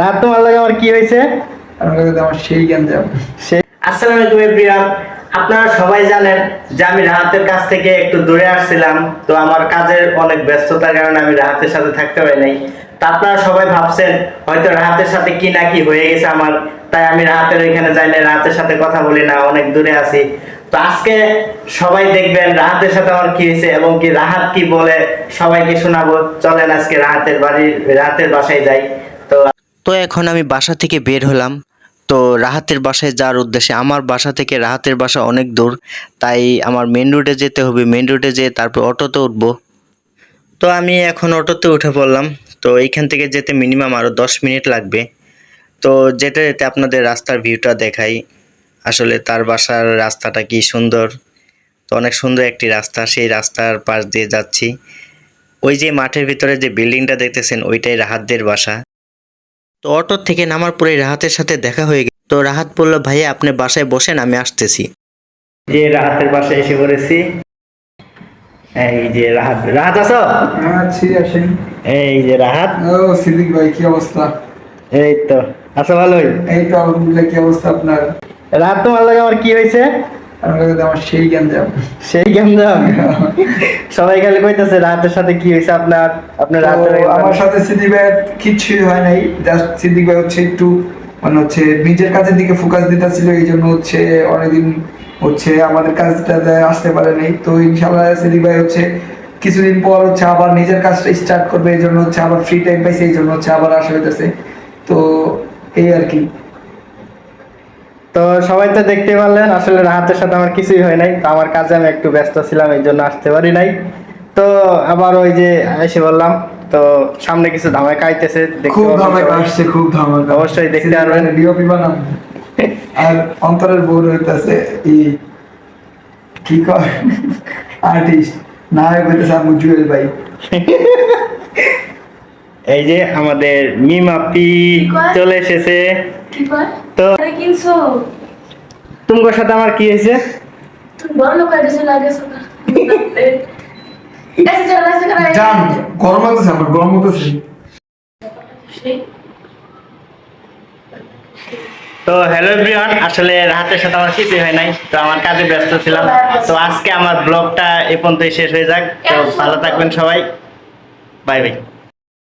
রাত তোমার লাগে আমার কি হয়েছে? আমার সেই জ্ঞান যাব আসসালামু আলাইকুম এভরিওয়ান। আপনারা সবাই জানেন যে আমি রাহাতের কাছ থেকে একটু দূরে আসছিলাম। তো আমার কাজের অনেক ব্যস্ততার কারণে আমি রাহাতের সাথে থাকতে পারি নাই। তা আপনারা সবাই ভাবছেন হয়তো রাহাতের সাথে কি না কি হয়ে গেছে আমার। তাই আমি রাহাতের ওইখানে যাই না রাহাতের সাথে কথা বলি না অনেক দূরে আছি। তো আজকে সবাই দেখবেন রাহাতের সাথে আমার কি হয়েছে এবং কি রাহাত কি বলে সবাইকে শোনাবো। চলেন আজকে রাহাতের বাড়ির রাহাতের বাসায় যাই। তো এখন আমি বাসা থেকে বের হলাম। তো রাহাতের বাসায় যাওয়ার উদ্দেশ্যে আমার বাসা থেকে রাহাতের বাসা অনেক দূর, তাই আমার মেন রুটে যেতে হবে। মেন রুটে যেয়ে তারপর অটোতে উঠবো। তো আমি এখন অটোতে উঠে পড়লাম। তো এইখান থেকে যেতে মিনিমাম আরও দশ মিনিট লাগবে। তো যেতে যেতে আপনাদের রাস্তার ভিউটা দেখাই। আসলে তার বাসার রাস্তাটা কি সুন্দর। তো অনেক সুন্দর একটি রাস্তা, সেই রাস্তার পাশ দিয়ে যাচ্ছি। ওই যে মাঠের ভিতরে যে বিল্ডিংটা দেখতেছেন, ওইটাই রাহাতদের বাসা। তো অটো থেকে নামার পরে রাহাতের সাথে দেখা হয়ে গেল। তো রাহাত বলল ভাইয়া আপনি বাসায় বসেন আমি আসতেছি। যে রাহাতের বাসায় এসে পড়েছি। এই যে রাহাত রাহাত আছো? আছি আসেন। এই যে রাহাত। ও সিদ্দিক ভাই কি অবস্থা? এই তো আছো ভালোই? এই তো আলহামদুলিল্লাহ কি অবস্থা আপনার? রাহাত তোমার লাগে আমার কি হয়েছে? আমার সেই সবাই খালি কইতেছে রাহাতের সাথে কি হয়েছে আপনার? আপনার আমার সাথে সিদ্দিক ভাই কিচ্ছুই হয় নাই। জাস্ট সিদ্দিক ভাই হচ্ছে একটু মানে হচ্ছে নিজের কাজের দিকে ফোকাস দিতেছিল এই জন্য হচ্ছে অনেকদিন হচ্ছে আমাদের কাজটাতে আসতে পারে নাই। তো ইনশাল্লাহ সিদ্দিক ভাই হচ্ছে কিছুদিন পর হচ্ছে আবার নিজের কাজটা স্টার্ট করবে এই জন্য হচ্ছে আবার ফ্রি টাইম পাইছে এই জন্য হচ্ছে আবার আসা হইতেছে। তো এই আর কি। তো সবাই তো দেখতে পারলেন আসলে রাহাতের সাথে আমার কিছুই হয় নাই। তো আমার কাজে আমি একটু ব্যস্ত ছিলাম এই জন্য আসতে পারি নাই। তো আবার ওই যে এসে বললাম তো সামনে কিছু ধামায় কাইতেছে দেখতে খুব ধামাকা আসছে খুব ধামাকা অবশ্যই দেখতে পারবেন। ডিওপি বানাম আর অন্তরের বউ হইতাছে ই কি কয়? আর্টিস্ট নায়ক হইতেছে আমু জুয়েল ভাই। এই যে আমাদের মিমাপি? চলে এসেছে। তো তোমার সাথে আমার কি হয়েছে? হয়ে গরম আমার গরম তো হ্যালো এভরিওয়ান আসলে রাহাতের সাথে আমার কিছুই হয় নাই তো আমার কাজে ব্যস্ত ছিলাম। তো আজকে আমার ব্লগটা এ পর্যন্তই শেষ হয়ে যাক তো ভালো থাকবেন সবাই। Bye bye.